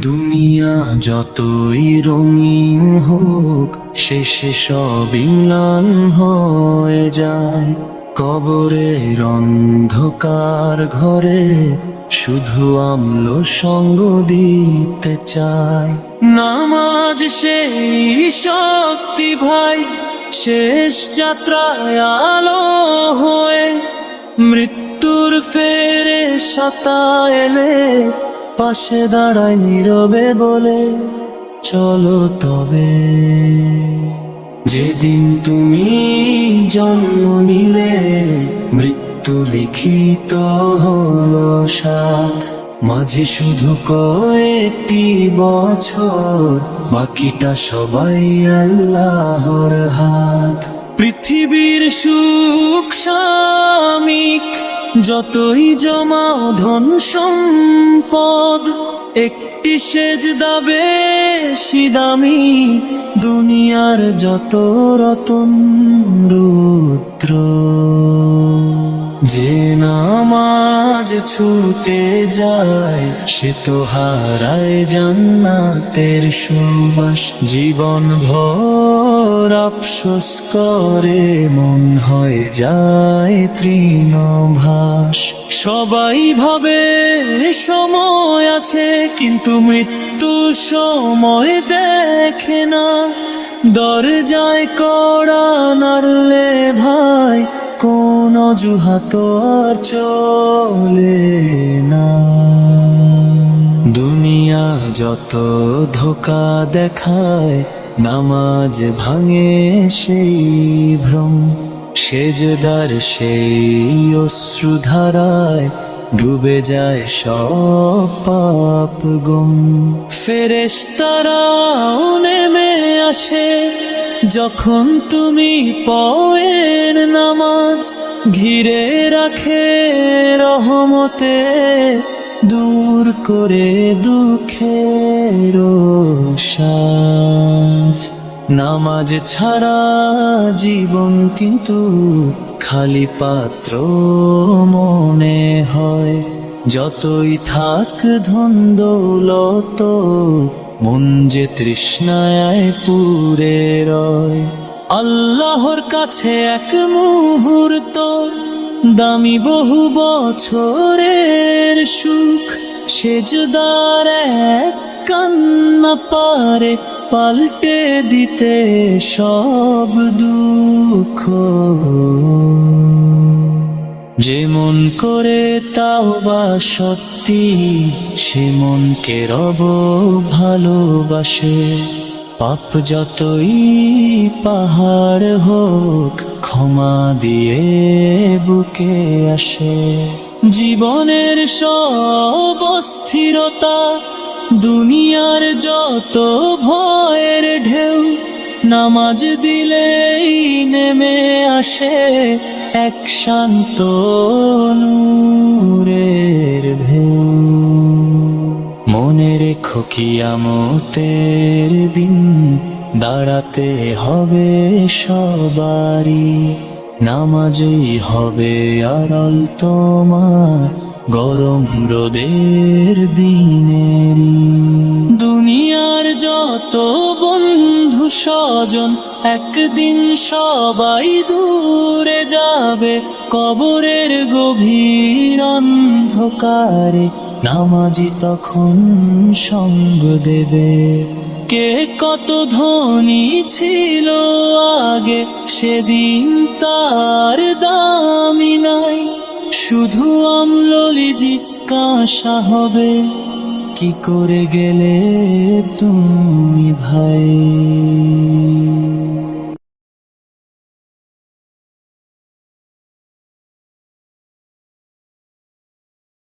দুনিয়া যতই রঙিন হোক, শেষে সব ইমলান হয়ে যায়। কবরের অন্ধকার ঘরে শুধু আমল সঙ্গ দিতে চায় নামাজ সেই শক্তি ভাই, শেষ যাত্রায় আলো হয়ে, মৃত্যুর ফেরে সাতা এলে পাশে দাঁড়ায় নীরবে বলে, চলো তবে। যেদিন তুমি জন্ম নিলে, মৃত্যু লিখিত হলো সাত। মাঝে শুধু কয়েকটি বছর, বাকিটা সবাই আল্লাহর হাত। পৃথিবীর সুখ সামিক যতই জমা ধন সম্পদ একটি সেজ দাবে দামি, দুনিয়ার যত রতন রুদ্র। যে নামাজ ছুটে যায়, সে তো হারায় জান্নাতের সুবাস। জীবন ভর আফসোস করে, মন হয়ে যায় তৃণভাস। সবাই ভাবে সময় আছে, কিন্তু মৃত্যু সময় দেখে না। দরজায় কড়া নাড়লে ভাই, কোন অজুহাত আর চলে না। দুনিয়া যত ধোকা দেখায়, নামাজ ভাঙে সেই ভ্রম। সেজদার সেই অশ্রুধারায় ডুবে যায় সব পাপ গুম। ফেরেশতারাও নেমে আসে, যখন তুমি পয়ের নামাজ ঘিরে রাখে রহমতে, দূর করে দুঃখের সাজ। নামাজ ছাড়া জীবন কিন্তু খালি পাত্র মনে হয়। যতই থাক ধন মন যে তৃষ্ণায় পুরে রয়। আল্লাহর কাছে এক মুহূর্ত, দামি বহু বছরের সুখ, সেজদার এক কান্না পারে। পাল্টে দিতে সব দুঃখ। যেমন করে তাও বা সত্যি, সে মনকে রব ভালোবাসে। পাপ যতই পাহাড় হোক, ক্ষমা দিয়ে বুকে আসে। জীবনের সব অস্থিরতা দুনিয়ার যত ভয়ের ঢেউ, নামাজ দিলেই নেমে আসে এক শান্ত নূরের ভেউ মনে রেখো কিয়ামতের দিন, দাঁড়াতে হবে সবারই। নামাজই হবে আড়ল তোমার গরম রোদের দিনেরই। দুনিয়ার যত বন্ধু স্বজন, একদিন সবাই দূরে যাবে কবরের গভীর অন্ধকারে। নামাজি তখন সঙ্গ দেবে। কে কত ধনী ছিল আগে, সেদিন তার দামি নাই। শুধু আমললি জিজ্ঞাসা হবে। কি করে গেলে তুমি ভাই?